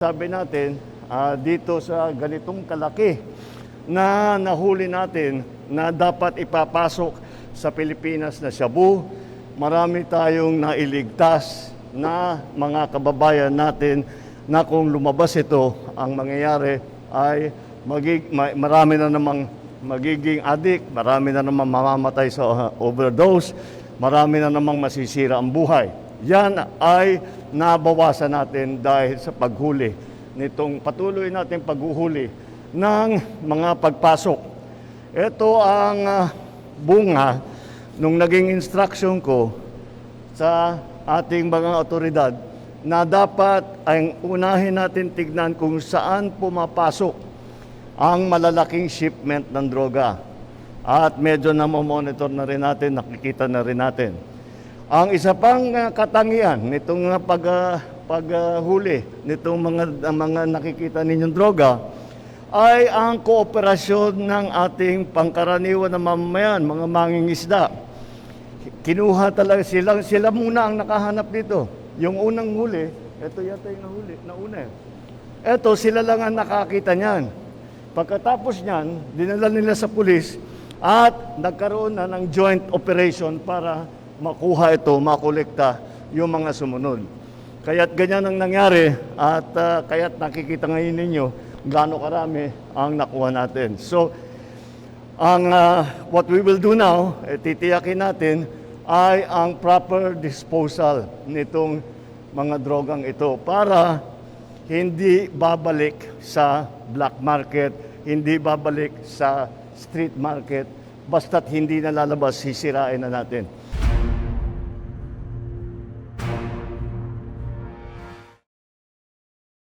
Sabi natin, ah, dito sa ganitong kalaki na nahuli natin na dapat ipapasok sa Pilipinas na shabu, marami tayong nailigtas na mga kababayan natin na kung lumabas ito, ang mangyayari ay magig, ma- marami na namang magiging addict, marami na namang mamamatay sa uh, overdose, marami na namang masisira ang buhay. Yan ay nabawasan natin dahil sa paghuli nitong patuloy natin paghuhuli ng mga pagpasok. Ito ang ah, bunga nung naging instruction ko sa ating mga otoridad na dapat ang unahin natin tignan kung saan pumapasok ang malalaking shipment ng droga. At medyo na-monitor na rin natin, nakikita na rin natin. Ang isa pang uh, katangian nitong uh, pag uh, paghuli nitong mga mga nakikita ninyong droga ay ang kooperasyon ng ating pangkaraniwan na mamamayan, mga mangingisda. Kinuha talaga sila, sila muna ang nakahanap dito. Yung unang huli, ito yata yung nahuli, nauna eh. Ito, sila lang ang nakakita niyan. Pagkatapos niyan, dinala nila sa pulis at nagkaroon na ng joint operation para makuha ito, makolekta yung mga sumunod. Kaya't ganyan ang nangyari at ah, kaya't nakikita ngayon ninyo gaano karami ang nakuha natin. So, ang ah, what we will do now, eh, titiyakin natin ay ang proper disposal nitong mga drogang ito para hindi babalik sa black market, hindi babalik sa street market, basta't hindi na lalabas, sisirain na natin.